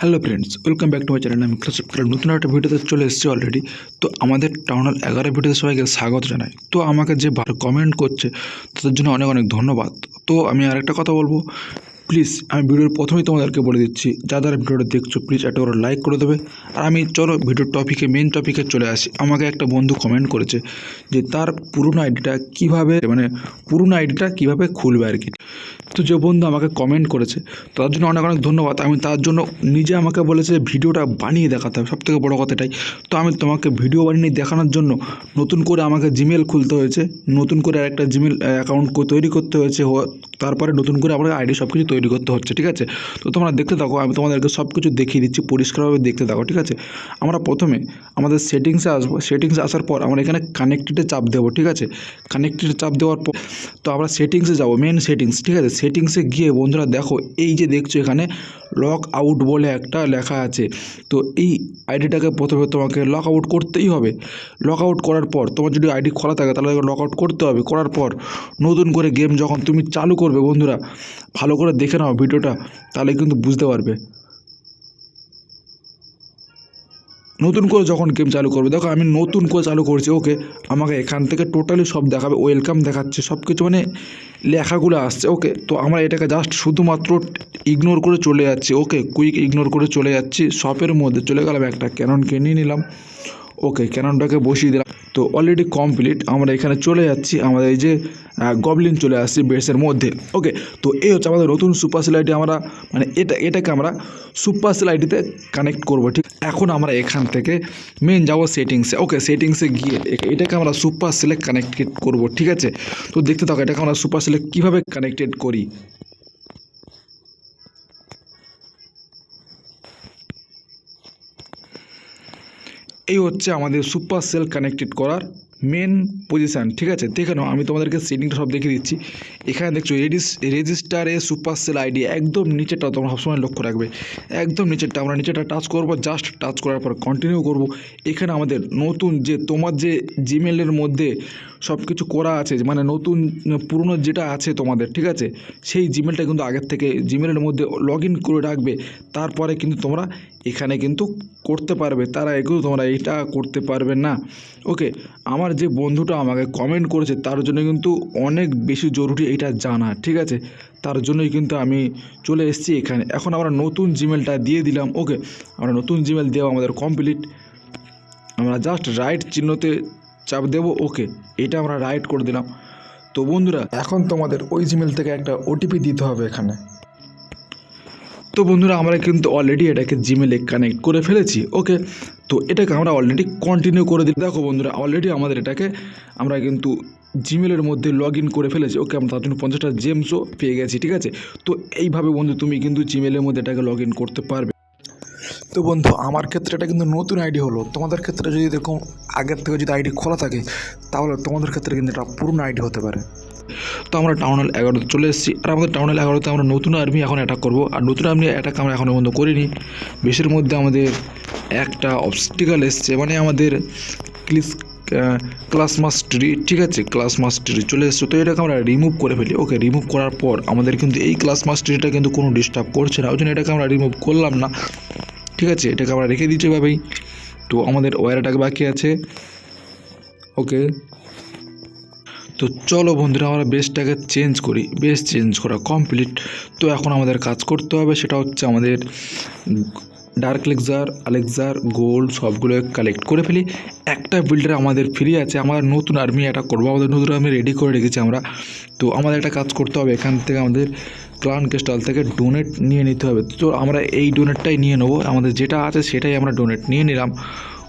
Hello friends welcome back to my channel আমি ক্লাস নতুন একটা ভিডিওতে চলে এসেছি অলরেডি তো আমাদের টাউনের এগারো ভিডিওতে সবাইকে স্বাগত জানাই। তো আমাকে যে ভালো কমেন্ট করছে, তাদের জন্য অনেক অনেক ধন্যবাদ। তো আমি আরেকটা কথা বলব। প্লিজ, আমি ভিডিওর প্রথমেই তোমাদেরকে বলে দিচ্ছি যা যারা ভিডিওটা দেখছ, প্লিজ একটা করে লাইক করে দেবে। আর আমি চলো ভিডিওর টপিকে মেন টপিকে চলে আসি। আমাকে একটা বন্ধু কমেন্ট করেছে যে তার পুরনো আইডিটা কীভাবে মানে পুরনো আইডিটা কীভাবে খুলবে আর কি। তো যে বন্ধু আমাকে কমেন্ট করেছে, তার জন্য অনেক অনেক ধন্যবাদ। আমি তার জন্য নিজে আমাকে বলেছে ভিডিওটা বানিয়ে দেখাতে হবে, সবথেকে বড় কথাটাই তো আমি তোমাকে ভিডিও বানিয়ে দেখানোর জন্য নতুন করে আমাকে জিমেল খুলতে হয়েছে, নতুন করে আরেকটা জিমেল অ্যাকাউন্ট তৈরি করতে হয়েছে তারপরে নতুন করে আমার আইডি সব কিছু তৈরি করতে হচ্ছে, ঠিক আছে? তো তোমরা দেখতে থাকো, আমি তোমাদেরকে সব কিছু দেখিয়ে দিচ্ছি, পরিষ্কারভাবে দেখতে থাকো, ঠিক আছে? আমরা প্রথমে আমাদের সেটিংসে আসব। সেটিংসে আসার পর আমরা এখানে কানেক্টেডে চাপ দেবো, ঠিক আছে? কানেক্টেডে চাপ দেওয়ার পর তো আমরা সেটিংসে যাব মেন সেটিংস ঠিক আছে? সেটিংসে গিয়ে বন্ধুরা দেখো, এই যে দেখছ এখানে লক আউট বলে একটা লেখা আছে। তো এই আইডিটাকে প্রথমে তোমাকে লক আউট করতেই হবে। লক আউট করার পর তোমার যদি আইডি খোলা থাকে তাহলে লক আউট করতে হবে। করার পর নতুন করে গেম যখন তুমি চালু করবে বন্ধুরা, ভালো করে দেখে নাও ভিডিওটা, তাহলে কিন্তু বুঝতে পারবে। নতুন করে যখন গেম চালু করবে, দেখো আমি নতুন করে চালু করছি ওকে আমাকে এখান থেকে টোটালি সব দেখাবে ওয়েলকাম দেখাচ্ছে সব কিছু মানে লেখাগুলো আসছে ওকে তো আমরা এটাকে জাস্ট শুধুমাত্র ইগনোর করে চলে যাচ্ছি ওকে কুইক ইগনোর করে চলে যাচ্ছি শপের মধ্যে চলে গেলাম একটা ক্যানন কিনে নিলাম। ওকে, ক্যাননটাকে বসিয়ে দিলাম। তো অলরেডি কমপ্লিট আমরা এখানে চলে যাচ্ছি, আমাদের এই যে গবলিন চলে আসছে বেডসের মধ্যে। ওকে, তো এই হচ্ছে আমাদের নতুন সুপার সেল আইডি আমরা মানে এটা, এটাকে আমরা সুপার সেল আইডিতে কানেক্ট করব, ঠিক? এখন আমরা এখান থেকে মেন যাব সেটিংসে ওকে সেটিংসে গিয়ে এটাকে আমরা সুপার সেলে কানেক্টেড করব, ঠিক আছে? তো দেখতে থাকো, এটাকে আমরা সুপার সেলে কীভাবে কানেক্টেড করি? এই হচ্ছে আমাদের সুপার সেল কানেক্টেড করার মেন পজিশান ঠিক আছে? দেখে নাও, আমি তোমাদেরকে সেটিংটা সব দেখিয়ে দিচ্ছি। এখানে দেখছ রেডিস রেজিস্টারে সুপার সেল আইডি একদম নিচেরটা তোমরা সবসময় লক্ষ্য রাখবে। একদম নিচেরটা, আমরা নিচেরটা টাচ করব জাস্ট টাচ করার পর কন্টিনিউ করব। এখানে আমাদের নতুন যে, তোমার যে জিমেলের মধ্যে সব কিছু করা আছে মানে নতুন, পুরনো যেটা আছে তোমাদের, ঠিক আছে? সেই জিমেলটা কিন্তু আগের থেকে জিমেলের মধ্যে লগ ইন করে রাখবে। তারপরে কিন্তু তোমরা এখানে কিন্তু করতে পারবে। তারা এগুলো তোমরা এটা করতে পারবে না। ওকে আমার যে বন্ধুটা আমাকে কমেন্ট করেছে, তার জন্য কিন্তু অনেক বেশি জরুরি এটা জানা, ঠিক আছে? তার জন্যই কিন্তু আমি চলে এসেছি এখানে। এখন আমরা নতুন জিমেলটা দিয়ে দিলাম ওকে আমরা নতুন জিমেল দেওয়া আমাদের কমপ্লিট আমরা জাস্ট রাইট চিহ্নতে চাপ দেবো ওকে এটা আমরা রাইট করে দিলাম। তো বন্ধুরা, এখন তোমাদের ওই জিমেল থেকে একটা ওটিপি দিতে হবে এখানে। তো বন্ধুরা, আমরা কিন্তু অলরেডি এটাকে জিমেলে কানেক্ট করে ফেলেছি ওকে তো এটাকে আমরা অলরেডি কন্টিনিউ করে দিই দেখো বন্ধুরা অলরেডি আমাদের এটাকে আমরা কিন্তু জিমেলের মধ্যে লগ ইন করে ফেলেছি ওকে আমরা তার জন্য পঞ্চাশটা জেমসও পেয়ে গেছি, ঠিক আছে? তো এইভাবে বন্ধু, তুমি কিন্তু জিমেলের মধ্যে এটাকে লগ ইন করতে পারবে। তো বন্ধু, আমার ক্ষেত্রে এটা কিন্তু নতুন আইডি হলো। তোমাদের ক্ষেত্রে যদি এরকম আগের থেকে যদি আইডি খোলা থাকে, তাহলে তোমাদের ক্ষেত্রে কিন্তু এটা পুরনো আইডি হতে পারে। তো আমরা টাউনাল এগারোতে চলে এসেছি। আর আমাদের টাউনাল এগারোতে আমরা নতুন আর্মি এখন অ্যাটাক করব। আর নতুন আর্মি অ্যাটাক আমরা এখনও পর্যন্ত করিনি। বেশের মধ্যে আমাদের একটা অবস্টিকাল এসছে। মানে আমাদের ক্লিস ক্লাস মাস্টারি ঠিক আছে? ক্লাস মাস্টারি চলে এসছে। তো এটাকে আমরা রিমুভ করে ফেলি। ওকে রিমুভ করার পর আমাদের কিন্তু এই ক্লাস মাস্টারিটা কিন্তু কোনো ডিস্টার্ব করছে না। ওই জন্য এটাকে আমরা রিমুভ করলাম না। ঠিক আছে? এটাকে আমরা রেখে দিচ্ছি এভাবেই। তো আমাদের ওয়ার অ্যাটাক বাকি আছে। ওকে তো চলো বন্ধুরা, আমরা বেসটাকে চেঞ্জ করি। বেস চেঞ্জ করা কমপ্লিট তো এখন আমাদের কাজ করতে হবে, সেটা হচ্ছে আমাদের ডার্ক লেকজার আলেকজার গোল্ড সবগুলো কালেক্ট করে ফেলি। একটা বিল্ডার আমাদের ফ্রি আছে আমাদের নতুন আর্মি এটা করব। আমাদের নতুন আর্মি রেডি করে রেখেছি আমরা। তো আমাদের একটা কাজ করতে হবে, এখান থেকে আমাদের ক্লান ক্রিস্টাল থেকে ডোনেট নিয়ে নিতে হবে। তো আমরা এই ডোনেটটাই নিয়ে নেব। আমাদের যেটা আছে সেটাই আমরা ডোনেট নিয়ে নিলাম।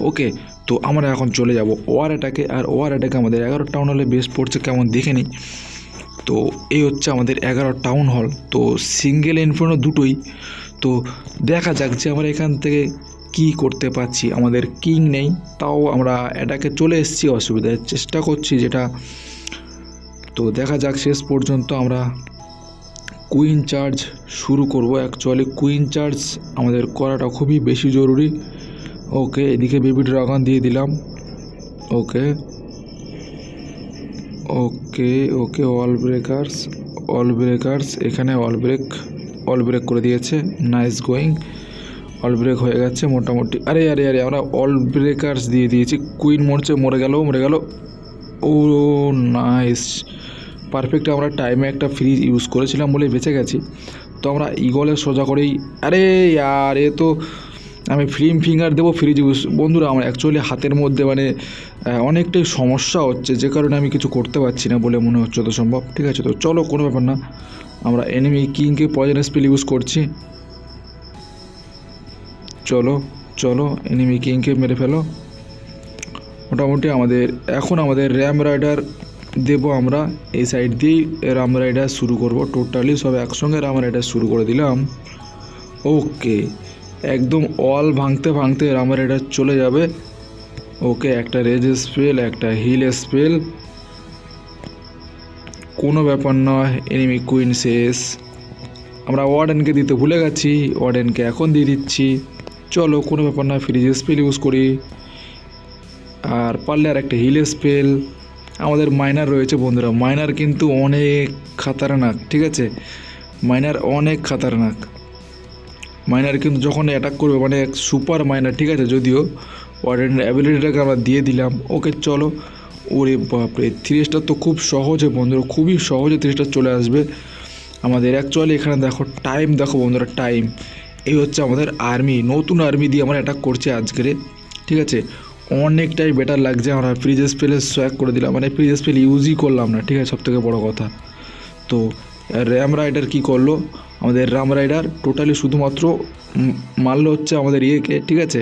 ওকে, তো আমরা এখন চলে যাব ওয়ার অ্যাটাকে আর ওয়ার অ্যাটাকে আমাদের এগারো টাউন হলে বেশ পড়ছে কেমন দেখে নিই। তো এই হচ্ছে আমাদের এগারো টাউন হল তো সিঙ্গেল ইনফ্রনো দুটোই। তো দেখা যাক যে আমরা এখান থেকে কি করতে পারছি, আমাদের কিং নেই, তাও আমরা এটাকে চলে এসেছি অসুবিধায়। চেষ্টা করছি যেটা। তো দেখা যাক শেষ পর্যন্ত আমরা কুইন চার্জ শুরু করব। অ্যাকচুয়ালি কুইন চার্জ আমাদের করাটা খুবই বেশি জরুরি। ওকে, এদিকে বেবি ড্রাগন দিয়ে দিলাম। Okay. Okay okay all breakers all breakers এখানে অল ব্রেক অল ব্রেক করে দিয়েছে। নাইস গোয়িং অল ব্রেক হয়ে গেছে মোটামুটি। আরে আরে আরে, আমরা অল ব্রেকার্স দিয়ে দিয়েছি। কুইন মরছে, মরে গেল মরে গেল। ও নাইস পারফেক্ট আমরা টাইমে একটা ফ্রিজ ইউজ করেছিলাম বলে বেঁচে গেছি। তো আমরা ইগলের সোজা করেই আরে, আর, এ তো আমি ফিল্ম ফিঙ্গার দেবো ফ্রিজ বন্ধুরা, আমার অ্যাকচুয়ালি হাতের মধ্যে মানে অনেকটাই সমস্যা হচ্ছে, যে কারণে আমি কিছু করতে পারছি না বলে মনে হচ্ছে তো সম্ভব ঠিক আছে, তো চলো, কোনো ব্যাপার না। আমরা এনিমি কিংকে পয়জন স্পিল ইউজ করছি। চলো চলো এনিমি কিংকে মেরে ফেলো। মোটামুটি আমাদের, এখন আমাদের র্যাম রাইডার দেবো আমরা। এই সাইড দিয়েই রাম রাইডার শুরু করব। টোটালি সব একসঙ্গে রাম রাইডার শুরু করে দিলাম। ওকে একদম অল ভাঙতে ভাঙতে আমার এটা চলে যাবে। ওকে, একটা রেজ স্পেল একটা হিল স্পেল কোনো ব্যাপার নয় এনিমি কুইন শেষ। আমরা ওয়ার্ডেনকে দিতে ভুলে গেছি ওয়ার্ডেনকে এখন দিয়ে দিচ্ছি। চলো, কোনো ব্যাপার না ফ্রিজ স্পেল ইউজ করি। আর পারলে আর একটা হিল স্পেল আমাদের মাইনার রয়েছে বন্ধুরা মাইনার কিন্তু অনেক খাতারনাক, ঠিক আছে? মাইনার অনেক খাতারনাক। মাইনার কিন্তু যখন অ্যাটাক করবে মানে এক সুপার মাইনার ঠিক আছে? যদিও ওয়ার্ডেনের অ্যাবিলিটিটাকে আমরা দিয়ে দিলাম। ওকে চলো, ওরে বাপরে থ্রি স্টার তো খুব সহজে বন্ধুরা, খুবই সহজে থ্রি স্টার চলে আসবে। আমাদের অ্যাকচুয়ালি এখানে দেখো টাইম দেখো বন্ধুরা টাইম এই হচ্ছে আমাদের আর্মি নতুন আর্মি দিয়ে আমরা অ্যাটাক করছি আজকের ঠিক আছে? অনেকটাই বেটার লাগছে আমরা ফ্রিজ স্পেলে সোয়াক করে দিলাম মানে ফ্রিজ স্পেল ইউজই করলাম না, ঠিক আছে? সবথেকে বড় কথা। তো র্যাম রাইডার কি করল? আমাদের রাম রাইডার টোটালি শুধুমাত্র মারলো হচ্ছে আমাদের ইয়েকে ঠিক আছে?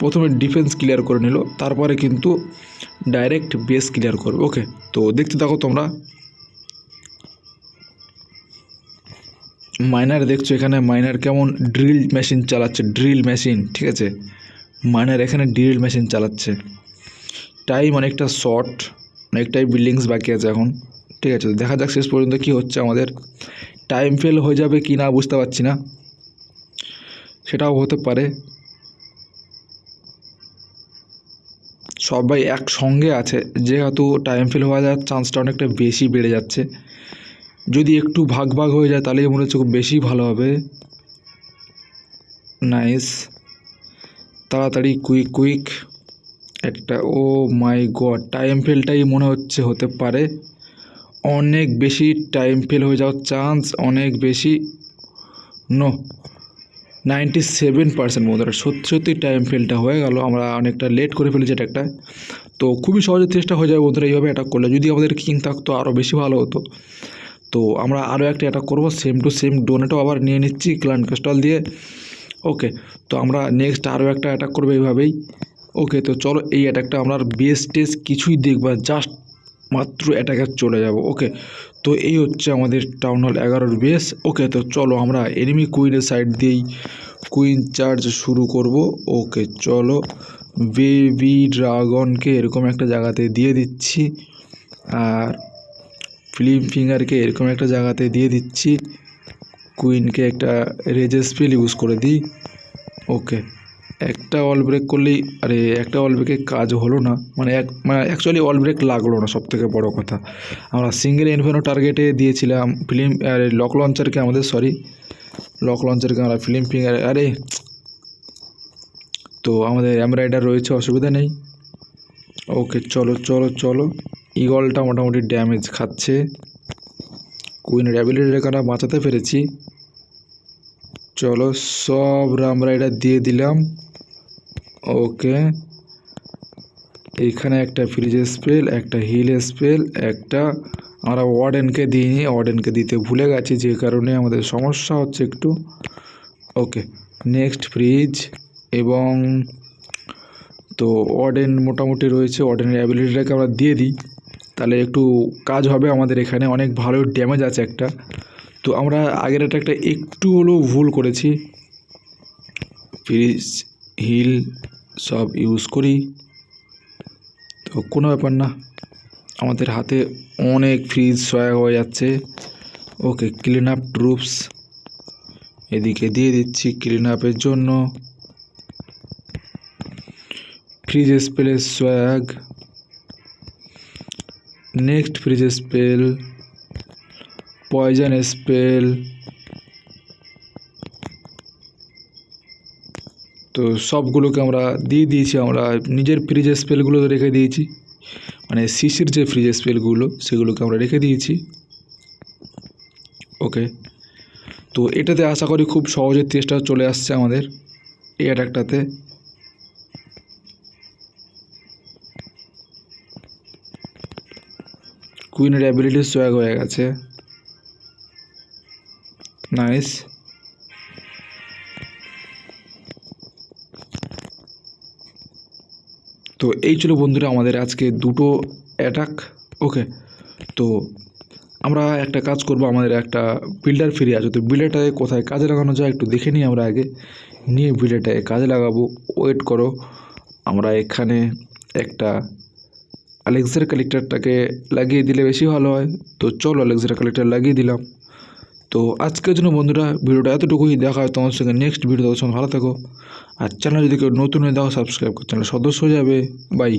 প্রথমে ডিফেন্স ক্লিয়ার করে নিল, তারপরে কিন্তু ডাইরেক্ট বেস ক্লিয়ার করবে ওকে তো দেখতে থাকো তোমরা। মাইনার দেখছ এখানে মাইনার কেমন ড্রিল মেশিন চালাচ্ছে ড্রিল মেশিন ঠিক আছে? মাইনার এখানে ড্রিল মেশিন চালাচ্ছে। টাইম অনেকটা শর্ট অনেকটাই বিল্ডিংস বাকি আছে এখন। ঠিক আছে, দেখা যাক শেষ পর্যন্ত কি হচ্ছে আমাদের। টাইম ফেল হয়ে যাবে কি না বুঝতে পারছি না। সেটাও হতে পারে। সবাই একসঙ্গে আছে, যেহেতু টাইম ফেল হওয়া যাওয়ার চান্সটা অনেকটা বেশি বেড়ে যাচ্ছে। যদি একটু ভাগ ভাগ হয়ে যায় তাহলে মনে হচ্ছে খুব বেশি ভালো হবে। নাইস তাড়াতাড়ি কুইক কুইক একটা ও মাই গড টাইম ফেলটাই মনে হচ্ছে হতে পারে। অনেক বেশি টাইম ফেল হয়ে যাওয়ার চান্স অনেক বেশি। নো নাইনটি সেভেন পার্সেন্ট বন্ধুরা, সত্যি সত্যি টাইম ফেলটা হয়ে গেল। আমরা অনেকটা লেট করে ফেলেছি এটা একটা। তো খুবই সহজে চেষ্টা হয়ে যাবে বন্ধুরা এইভাবে অ্যাটাক করলে। যদি আমাদের কিং থাকতো আরও বেশি ভালো হতো। তো আমরা আরও একটা অ্যাটাক করব। সেম টু সেম ডোনেটও আবার নিয়ে নিচ্ছি ক্লান ক্রিস্টাল দিয়ে। ওকে তো আমরা নেক্সট আরও একটা অ্যাটাক করব এইভাবেই। ওকে তো চলো এই অ্যাটাকটা আমরা বেস টেস কিছুই দেখবা জাস্ট মাত্র অ্যাটাকে চলে যাব ওকে তো এই হচ্ছে আমাদের টাউন হল এগারোর বেস ওকে তো চলো আমরা এনিমি কুইনের সাইড দিয়েই কুইন চার্জ শুরু করব ওকে চলো বেবি ড্রাগনকে এরকম একটা জায়গাতে দিয়ে দিচ্ছি, আর ফিল্ম ফিঙ্গারকে এরকম একটা জায়গাতে দিয়ে দিচ্ছি কুইনকে একটা রেজে স্পেল ইউজ করে দিই ওকে একটা অল ব্রেক করলেই, আরে, একটা অল ব্রেকে কাজ হলো না। মানে এক মানে অ্যাকচুয়ালি অল ব্রেক লাগল না সব থেকে বড়ো কথা। আমরা সিঙ্গেল ইনফেনো টার্গেটে দিয়েছিলাম ফিল্ম আরে লক লঞ্চারকে আমাদের সরি লক লঞ্চারকে আমরা ফিল্ম ফিঙ্গার আরে, তো আমাদের রাইডার রয়েছে, অসুবিধা নেই। ওকে চলো চলো চলো। ইগলটা মোটামুটি ড্যামেজ খাচ্ছে। অ্যাবিলিটিটাকে আমরা বাঁচাতে পেরেছি। চলো, সব রাম রাইডার দিয়ে দিলাম। ওকে। এইখানে একটা ফ্রিজ স্পেল একটা হিল স্পেল একটা আমরা ওয়ার্ডেনকে দিইনি ওয়ার্ডেনকে দিতে ভুলে গেছি যে কারণে আমাদের সমস্যা হচ্ছে একটু। ওকে নেক্সট ফ্রিজ এবং তো ওয়ার্ডেন মোটামুটি রয়েছে ওয়ার্ডেনের অ্যাবিলিটিটাকে আমরা দিয়ে দিই। তাহলে একটু কাজ হবে আমাদের এখানে, অনেক ভালো ড্যামেজ আছে একটা। তো আমরা আগের একটা একটা একটু হলেও ভুল করেছি। ফ্রিজ হিল সব ইউজ করি। তো কোনো ব্যাপার না। আমাদের হাতে অনেক ফ্রিজ সহায়ক হয়ে যাচ্ছে। ওকে ক্লিন আপ ট্রুপস এদিকে দিয়ে দিচ্ছি ক্লিন আপের জন্য। ফ্রিজ স্পেলের swag next freeze spell poison spell তো সবগুলোকে আমরা দিয়ে দিয়েছি, আমরা নিজের ফ্রিজের স্পেলগুলো রেখে দিয়েছি। মানে সিসির যে ফ্রিজের স্পেলগুলো সেগুলোকে আমরা রেখে দিয়েছি। ওকে তো এটাতে আশা করি খুব সহজে টেস্টটা চলে আসছে আমাদের, এই অ্যাটাকটাতে কুইনের অ্যাবিলিটি সোয়াগ হয়ে গেছে। নাইস তো এই ছিল বন্ধুরা আমাদের আজকে দুটো অ্যাটাক ওকে তো আমরা একটা কাজ করব, আমাদের একটা বিল্ডার ফিরে আছে তো বিল্ডারটাকে কোথায় কাজে লাগানো যায় একটু দেখে নিই আমরা আগে। নিয়ে বিল্ডারটাকে কাজে লাগাবো। ওয়েট করো, আমরা এখানে একটা অ্যালেক্সার কালেক্টরটাকে লাগিয়ে দিলে বেশি ভালো হয়। তো চলো অ্যালেক্সার কালেক্টর লাগিয়ে দিলাম। তো আজকের জন্য বন্ধুরা ভিডিওটা এতটুকুই। দেখা হয় তোমার সঙ্গে নেক্সট ভিডিও তখন ভালো থাকো। আর চ্যানেল যদি কেউ নতুন হয়ে দেখো সাবস্ক্রাইব করো চ্যানেল সদস্য হয়ে যাবে। বাই